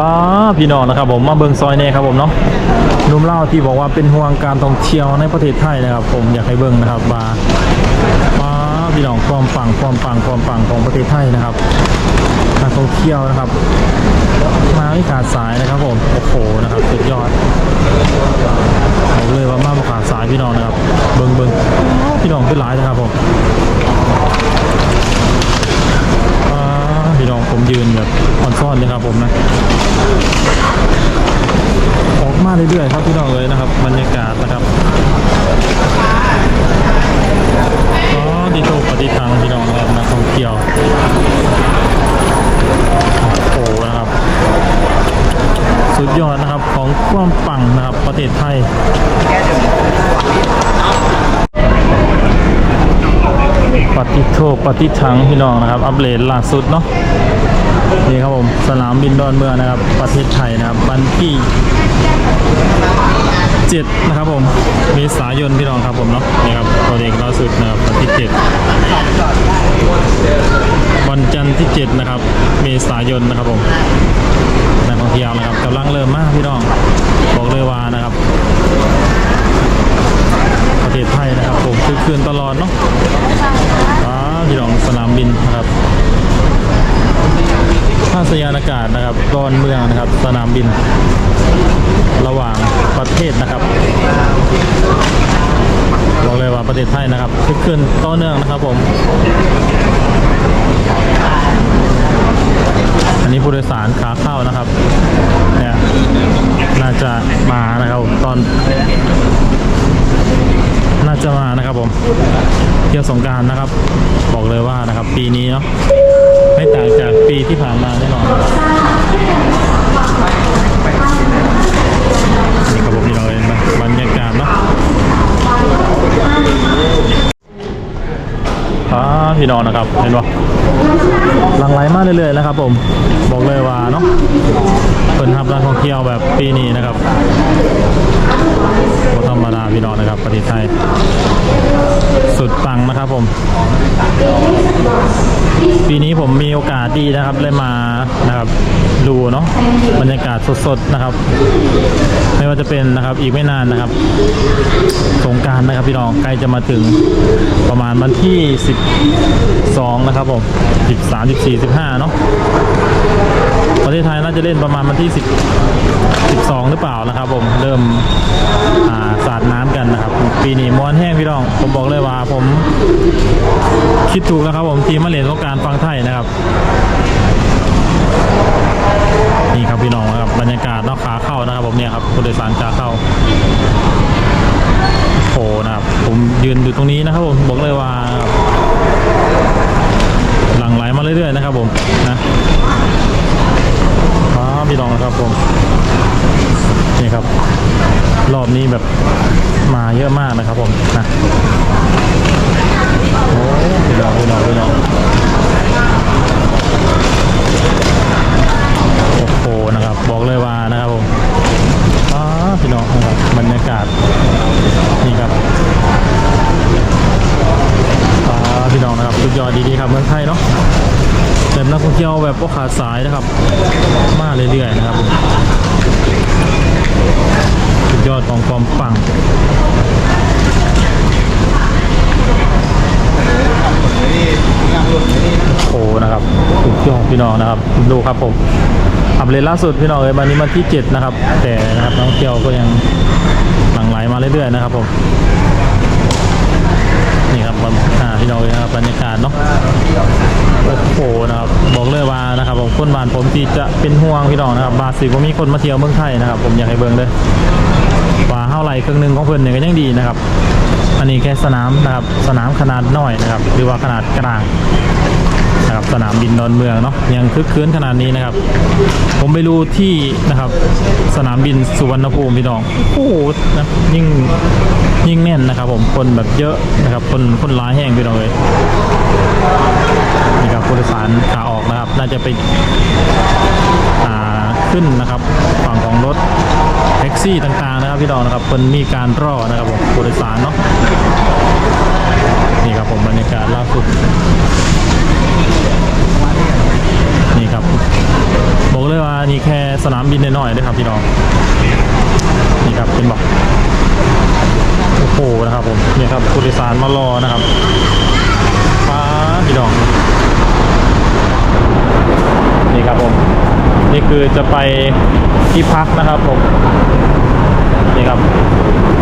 ป้าพี่น้องนะครับผมมาเบิงซอยเน่ครับผมเนาะนุ่มเล่าที่บอกว่าเป็นห่วงการท่องเที่ยวในประเทศไทยนะครับ ผมอยากให้เบิงนะครับว่าป้าพี่น้องความปังความปังความปังของประเทศไทยนะครับการท่องเที่ยวนะครับ มาไม่ขาดสายนะครับผมโอ้โหนะครับสุดยอดบอกเลยว่ามาไม่ขาดสายพี่น้องนะครับ เบิงเบิงพี่น้องขึ้นหลายนะครับผม ผมยืนแบบออนซ่อนเลยครับผมนะออกมาเรื่อยๆครับพี่น้องเลยนะครับ บรรยากาศนะครับอ๋อดีโตปฏิทังพี่น้องนะครับนักท่องเที่ยวโอ้โหนะครับ สุดยอดนะครับของความปังนะครับประเทศไทยปฏิโทปฏิทังพี่น้องนะครับ อัปเดตล่าสุดเนาะ นี่ครับผมสนามบินดอนเมืองนะครับ ประเทศไทยนะครับวันที่7นะครับผมเมษายนพี่น้องครับผมเนาะนี่ครับตัวเลขล่าสุดนะครับวันที่7วันจันทร์ที่7นะครับเมษายนนะครับผมนักท่องเที่ยวนะครับกำลังเริ่มมากพี่น้องบอกเลยว่านะครับ ประเทศไทยนะครับผมคือคืนตลอดเนาะอ่าพี่น้องสนามบินนะครับาสยานอากาศนะครับดอนเมืองนะครับ สนามบิน ระหว่างประเทศนะครับบอกเลยว่าประเทศไทยนะครับคึกคืนต่อเนื่องนะครับผมอันนี้ผู้โดยสารขาเข้านะครับเนี่ยน่าจะมานะครับตอน น่าจะมานะครับผมเที่ยวสงการนะครับ บอกเลยว่านะครับ ปีนี้เนาะไม่ต่างจากปีที่ผ่านมาแน่น น้องนะครับเห็นปะหลังไหลมากเรื่อยๆนะครับ ผมบอกเลยว่าเนาะเปิดทับนักท่องเที่ยวแบบปีนี้นะครับ ก็ธรรมดาพี่น้องนะครับประเทศไทย สุดปังนะครับผม ปีนี้ผมมีโอกาสดีนะครับได้มานะครับดูเนาะบรรยากาศสดๆนะครับ ไม่ว่าจะเป็นนะครับอีกไม่นานนะครับ สงการนะครับพี่น้องใกล้จะมาถึงประมาณวันที่ 12 นะครับผม 13 14 15 เนาะประเทศไทยน่าจะเล่นประมาณวันที่ 10 12 หรือเปล่านะครับ ผมเริ่มอาสาดน้ำกันนะครับ ปีนี้มวนแห้งพี่น้อง ผมบอกเลยว่าผมคิดถูกแล้วครับ ผมทีมมาเลนต้องการฟังไทยนะครับนี่ครับพี่น้องนะครับบรรยากาศนอกขาเข้านะครับ ผมเนี่ยครับผู้โดยสารขาเข้าโอ้นะครับ ผมยืนอยู่ตรงนี้นะครับ ผมบอกเลยว่าหลั่งไหลมาเรื่อยๆนะครับ ผมนะ พี่น้องนะครับผมนี่ครับ รอบนี้แบบมาเยอะมากนะครับผมนะโอ้พี่น้องพี่น้องพี่น้องโอ้โหนะครับ บอกเลยว่านะครับผมอ๋อพี่น้องนะครับบรรยากาศนี่ครับอ๋อพี่น้องนะครับสุดยอดดีๆครับเมืองไทยเนาะแบบนักท่องเที่ยวแบบพวกขาดสายนะครับ มาเรื่อยๆนะครับผมสุดยอดของความปัง โอ้นะครับสุดยอด พี่น้องนะครับ ดูครับผมอัปเดตล่าสุดพี่น้องเอ้ยวันนี้วันที่ 7 นะครับ แต่นะครับนักท่องเที่ยวก็ยังหลั่งไหลมาเรื่อยๆนะครับผมนี่ครับอ่าพี่น้องเอ้ยนะครับบรรยากาศเนาะโอ้โหนะครับบอกเลยว่านะครับผมคนบ้านผมที่จะเป็นห่วงพี่น้องนะครับบาสิว่ามีคนมาเที่ยวเมืองไทยนะครับ ผมอยากให้เบิ่งเลยว่าเท่าไหร่ครึ่งหนึ่งของเพิ่อนเนี่ยก็ยังดีนะครับอันนี้แค่สนามนะครับสนามขนาดน้อยนะครับ หรือว่าขนาดกลาง นะครับสนามบินดอนเมืองเนาะยังคึกคืนขนาดนี้นะครับ ผมไปดูที่นะครับสนามบินสุวรรณภูมิพี่น้องโอ้โหนะยิ่งยิ่งแน่นนะครับ ผมคนแบบเยอะนะครับ คนคนร้ายแห้งพี่น้องเลยนี่ครับผู้โดยสารขาออกนะครับ น่าจะไปขึ้นนะครับฝั่งของรถแท็กซี่ต่างๆนะครับพี่น้องนะครับเพิ่นมีการรอนะครับผมผู้โดยสารเนาะนี่ครับผมบรรยากาศล่าสุดนี่ครับบอกเลยว่า นี่แค่ สนามบินน้อยๆด้วยครับพี่น้องนี่ครับเป็นบอกโอ้โหนะครับผมนี่ครับผู้โดยสารมารอนะครับฟ้าพี่น้องนี่ครับผมนี่คือจะไปที่พักนะครับผมนี่ครับ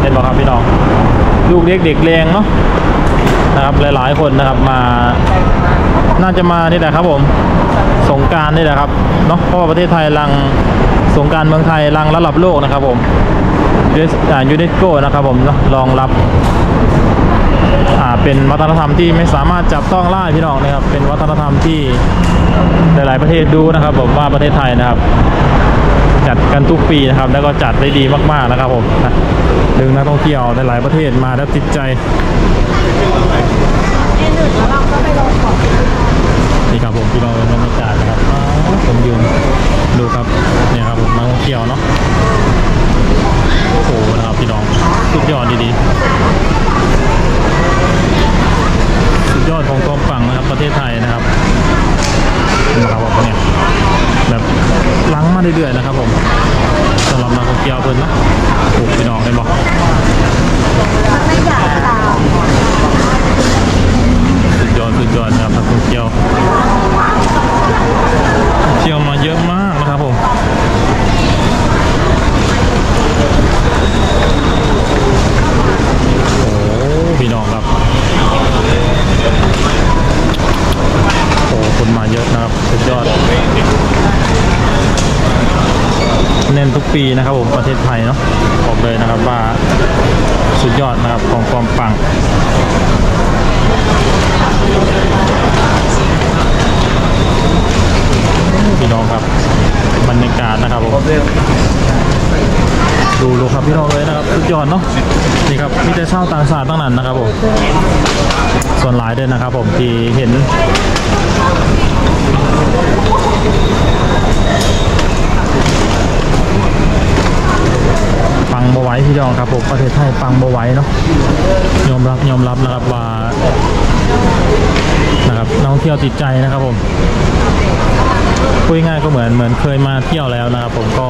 เห็นบอกครับพี่น้องลูกเล็กเด็กแรงเนาะนะครับหลายๆคนนะครับมา น่าจะมานี่แหละครับผมสงการนี่แหละครับเนาะเพราะว่าประเทศไทยรังสงการเมืองไทยรังระดับโลกนะครับผมยูเนสอ่ายูเนสโกนะครับผมเนาะรองรับเป็นวัฒนธรรมที่ไม่สามารถจับต้องได้พี่น้องนะครับ เป็นวัฒนธรรมที่หลาย ๆ ประเทศดูนะครับ ผมว่าประเทศไทยนะครับ จัดกันทุกปีนะครับ แล้วก็จัดได้ดีมาก ๆ นะครับผมดึงนักท่องเที่ยวหลาย ๆ ประเทศมาแล้วติดใจ นี่ครับผมพี่น้องบรรยากาศนะครับอ้าวผมยืนดูครับเนี่ยครับผมนักท่องเที่ยวเนาะโอ้โหนะครับพี่น้องสุดยอดดีๆสุดยอดของความปังนะครับประเทศไทยนะครับนะครับผมเนี่ยแบบลังมาเรื่อยๆนะครับผมสำหรับนักท่องเที่ยวเพิ่นเนาะโอ้โหพี่น้องเห็นบอกสุดยอดสุดยอดนะครับนักท่องเที่ยว เที่ยวมาเยอะมากนะครับผม โอ้พี่น้องครับ โอ้คนมาเยอะนะครับ สุดยอด เน้นทุกปีนะครับผมประเทศไทยเนาะบอกเลยนะครับว่าสุดยอดนะครับของความปัง พี่น้องครับบรรยากาศนะครับผมดูดูครับพี่น้องเลยนะครับสุดยอดเนาะนี่ครับมีแต่เช่าวต่างชาติตั้งนั้นนะครับผมส่วนหลายด้วยนะครับผมที่เห็นปังบไหว้พี่น้องครับผมประเทศไทยปังบไหว้เนาะยอมรับยอมรับนะครับว่า นะครับนักท่องเที่ยวติดใจนะครับผมพูดง่ายก็เหมือนเหมือนเคยมาเที่ยวแล้วนะครับ ผมก็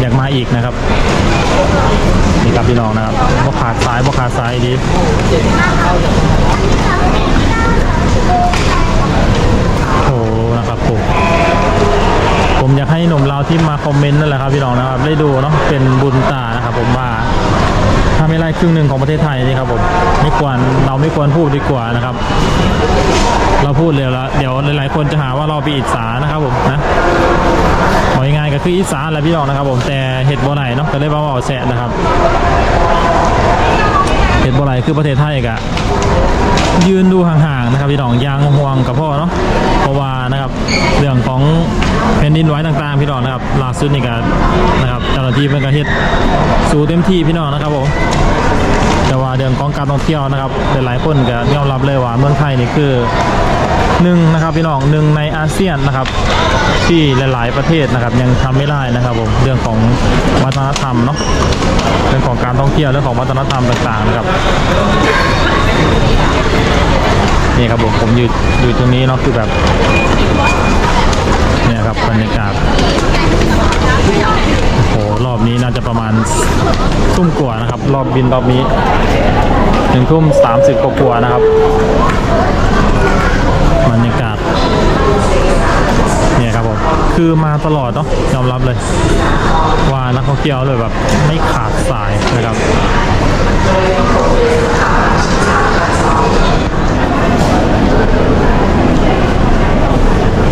อยากมาอีกนะครับนี่ครับพี่น้องนะครับบ่ขาดซ้ายบ่ขาดซ้ายดีโอ้นะครับผมผมอยากให้หนุ่มเราที่มาคอมเมนต์นั่นแหละครับพี่น้องนะครับ ได้ดูเนาะเป็นบุญตานะครับผมว่าาไม่ไล่ครึ่งหนึ่งของประเทศไทยนี่ครับผมไม่ควรเราไม่ควรพูดดีกว่านะครับ เราพูดเร็วแล้วเดี๋ยวหลายๆคนจะหาว่าเราไปอิจฉานะครับผมนะบอกง่ายก็คืออิจฉาแหละพี่น้องนะครับ ผมแต่เห็ดบ่ไหนเนาะก็เลยมาบอกแสะนะครับ ห็ดบ่ไหนคือประเทศไทยกะยืนดูห่างๆนะครับพี่น้องยางห่วงกับพ่อเนาะเพราะว่านะครับเรื่องของแผ่นดินไหวต่างๆ พี่น้องนะครับล่าสุดนี่ก็นะครับเจ้าหน้าที่เป็นกระเฮ็ดสู่เต็มที่พี่น้องนะครับผมแต่ว่าเรื่องของการท่องเที่ยวนะครับหลายๆคนก็ยอมรับเลยว่าเมืองไทยนี่คือ หนึ่งนะครับพี่น้องหนึ่งในอาเซียนนะครับ ที่หลาย ๆ ประเทศนะครับ ยังทำไม่ได้นะครับผมเรื่องของวัฒนธรรมเนาะเรื่องของการท่องเที่ยวเรื่องของวัฒนธรรมต่าง ๆ นะครับนี่ครับผมผมอยู่อยู่ตรงนี้เนาะคือแบบเนี่ยครับบรรยากาศโอ้โหรอบนี้น่าจะประมาณทุ่มกว่านะครับ รอบบินรอบนี้ถึงทุ่มสามสิบกว่านะครับ รรยากาศเนี่ยครับผมคือมาตลอดเนาะยอมรับเลย ว่านักท่องเที่ยวเลยแบบไม่ขาดสายนะครับ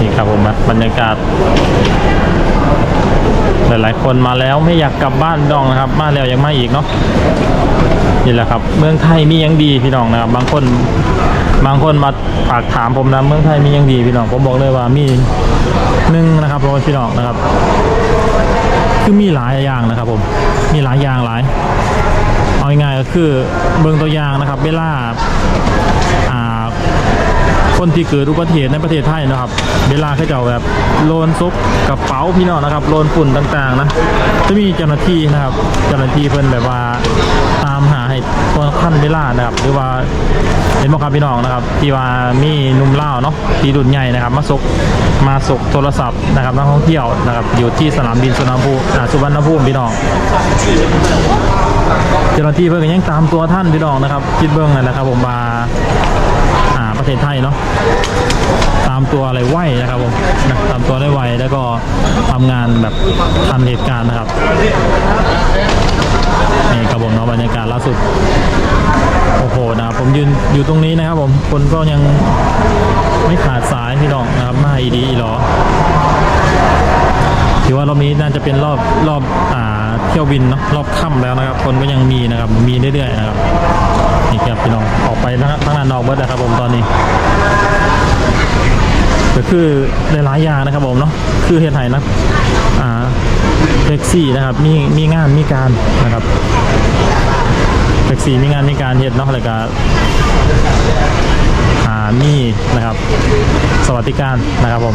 นี่ครับผมบรรยากาศ หลายๆคนมาแล้วไม่อยากกลับบ้านพี่น้องนะครับ มาแล้วยังมาอีกเนาะ นี่แหละครับ เมืองไทยมียังดีพี่น้องนะครับ บางคนบางคนมาฝากถามผมนะเมืองไทยมียังดีพี่น้องผมบอกเลยว่ามีหนึ่งนะครับเพราะว่าพี่น้องนะครับ คือมีหลายอย่างนะครับ ผมมีหลายอย่างหลาย เอาง่ายๆก็คือเบื้องตัวอย่างนะครับ เวลาอ่า คนที่เกิดอุบัติเหตุในประเทศไทยนะครับ เวลาเขาจะเอาแบบโลนซุกกระเป๋าพี่น้องนะครับโลนฝุ่นต่างๆนะจะมีเจ้าหน้าที่นะครับเจ้าหน้าที่เพิ่นแบบว่าตามหาให้ตัวขั้นเวลานะครับหรือว่าเห็นบ่ครับพี่น้องนะครับที่ว่ามีนุ่มเล่าเนาะที่รุ่นใหญ่นะครับ มาสกมาสกโทรศัพท์นะครับนักท่องเที่ยวนะครับอยู่ที่สนามบินสุวรรณภูมิสุวรรณภูมิพี่น้องเจ้าหน้าที่เพิ่งยังตามตัวท่านพี่น้องนะครับ คิดเบื้องนั่นแหละครับผมมา ประเทศไทยเนาะตามตัวอะไรไหวนะครับผมนะตามตัวได้ไวแล้วก็ทำงานแบบทันเหตุการณ์นะครับนี่ครับผมเนาะบรรยากาศล่าสุดโอ้โหนะผมยืนอยู่ตรงนี้นะครับผมคนก็ยังไม่ขาดสายพี่น้องนะครับมาอีดีอีหรอถือว่ารอบนี้น่าจะเป็นรอบรอบอ่าเที่ยวบินเนาะรอบค่ำแล้วนะครับ คนก็ยังมีนะครับมีเรื่อยๆนะครับ นี่ครับพี่น้องออกไปทั้งทั้งนั้นนอกเบิร์ดนะครับผมตอนนี้ ก็คือหลายๆอย่างนะครับผมเนาะคือเฮ็ดไห้นะอ่าแท็กซี่นะครับมีมีงานมีการนะครับแท็กซี่มีงานมีการเฮ็ดเนาะแล้วก็อ่ามีนะครับ สวัสดิการนะครับผม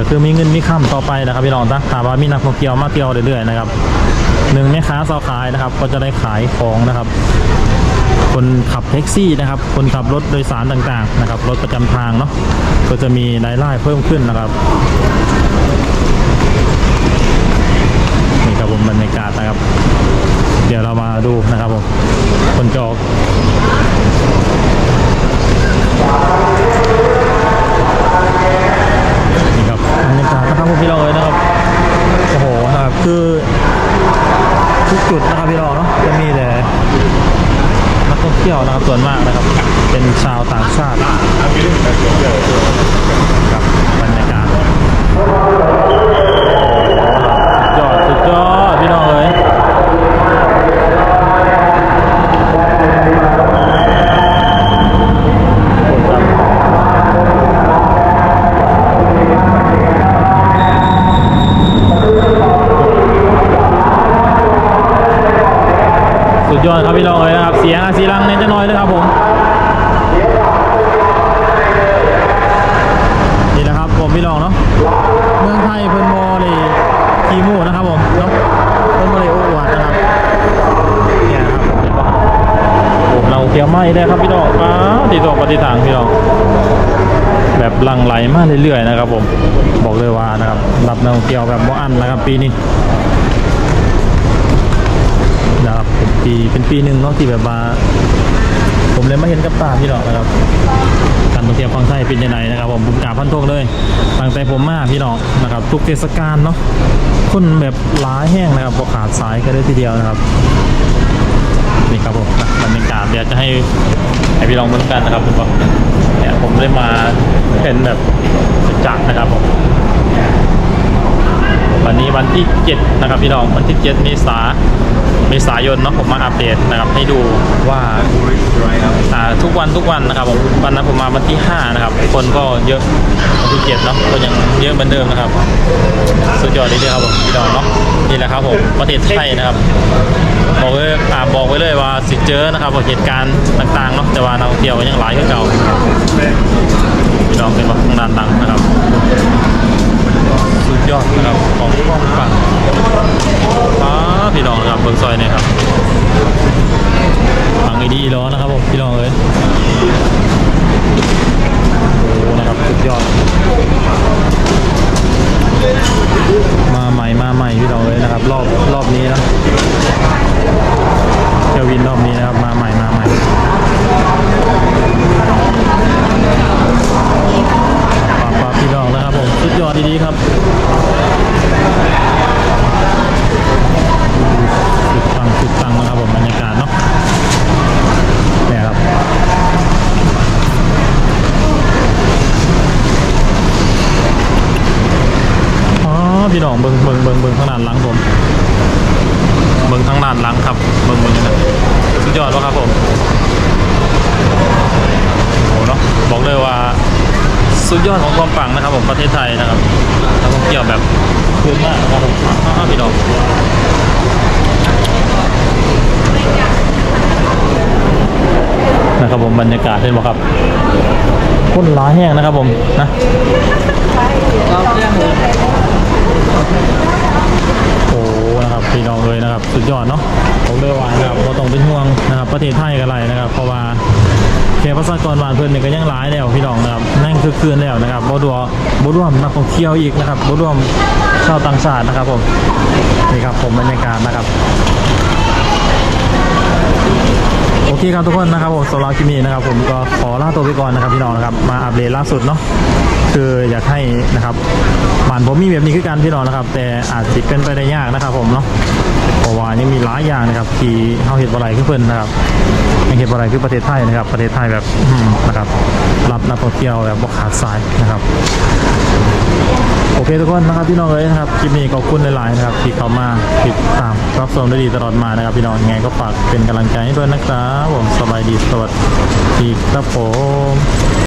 ก็คือมีเงินมีค่ำต่อไปนะครับพี่น้องนะถามว่ามีนักท่องเที่ยวมาเที่ยวเรื่อยๆนะครับหนึ่งแม่ค้าซาวขายนะครับ ก็จะได้ขายของนะครับ คนขับแท็กซี่นะครับ คนขับรถโดยสารต่างๆนะครับ รถประจำทางเนาะก็จะมีรายได้เพิ่มขึ้นนะครับ เที่ยวได้ครับพี่น้องอ้าตีตกปฏิทางพี่น้องแบบลังไหลมาเรื่อยๆนะครับ ผมบอกเลยว่านะครับรับนักท่องเที่ยวแบบบ่อันนะครับปีนี้นะครับเป็นปีเป็นปีหนึ่งเนาะที่แบบว่าผมเลยมาเห็นกับตาพี่น้องนะครับการท่องเที่ยวฝั่งไทยเป็นยังไงนะครับ ผมผมกาพันทงเลยตั้งแต่ผมมาพี่น้องนะครับ ทุกเทศกาลเนาะคนแบบหลายแห้งนะครับพอขาดสายกันเลยทีเดียวนะครับ นี่ครับผมบรรยากาศเดี๋ยวจะให้ให้พี่ลองเหมือนกันนะครับทุกคนเนี่ยผมได้มาเห็นแบบจักรนะครับผม วันนี้วันที่ 7 นะครับพี่น้องวันที่ 7 เมษาเมษายนเนาะผมมาอัปเดตนะครับให้ดูว่าอ่าทุกวันทุกวันนะครับผมวันนั้นผมมาวันที่ 5 นะครับ คนก็เยอะวันที่7เนาะก็ยังเยอะเหมือนเดิมนะครับ สุดยอดเลยครับผมพี่น้องเนาะนี่แหละครับผมประเทศไทยนะครับบอกเลยอ่าบอกไว้เลยว่าสิเจอนะครับเหตุการณ์ต่างๆเนาะแต่ว่านักท่องเที่ยวก็ยังหลายขึ้นเก่าพี่น้องเป็นแบบทางด้านดังนะครับ สุดยอดนะครับของกล้องฝั่งป้าพี่น้องนะครับเบิร์ซอยเนี่ยครับฟังไอดีล้อนนะครับผมพี่น้องเลยโอ้นะครับสุดยอด มาใหม่มาใหม่พี่น้อง พี่น้องเบิงเบิงเบิงเบิงข้างด้านหลังผมเบิงข้างด้านหลังครับเบิงเบิงนะสุดยอดวะครับผมโอ้เนาะบอกเลยว่าสุดยอดของความปังนะครับ ผมประเทศไทยนะครับนักท่องเที่ยวแบบพื้นมากนะครับผมอ๋อพี่น้องนะครับผมบรรยากาศเห็นบ่ครับคนร้ายแห้งนะครับผมนะ โอ้ นะครับพี่น้องเลยนะครับ สุดยอดเนาะผมเลยวานะครับเราต้องเป็นห่วงนะครับประเทศไทยกันไรนะครับ เพราะว่าเคประชากรบ้านเพื่อนเนี่ยก็ยังร้ายแล้วพี่น้องนะครับนั่งคือคืนแล้วนะครับบ่ดัวบ่ร่วมนักท่องเที่ยวอีกนะครับบ่ร่วมชาวต่างชาตินะครับผมนี่ครับผมบรรยากาศนะครับ เคครับทุกคนนะครับผมสำหรับคลิปนี้นะครับ ผมก็ขอลาตัวไปก่อนนะครับพี่น้องนะครับมาอัปเดตล่าสุดเนาะคืออยากให้นะครับบ้านผมมีแบบนี้คือการพี่น้องนะครับ แต่อาจจะเป็นไปได้ยากนะครับ ผมเนาะเพราะว่ายังมีหลายอย่างนะครับ ที่เฮาเห็นบ่ไรคือเพิ่นนะครับยังเห็นบ่ไรคือประเทศไทยนะครับ ประเทศไทยแบบนะครับรับนักท่องเที่ยวแบบบ่ขาดสายนะครับ โอเคทุกคนนะครับพี่น้องเลยนะครับคลิปนี้ขอบคุณหลายๆนะครับที่เข้ามาติดตามรับชมได้ดีตลอดมานะครับพี่น้องยังไงก็ฝากเป็นกำลังใจให้ด้วยนะครับผมสบายดีสวัสดีครับผม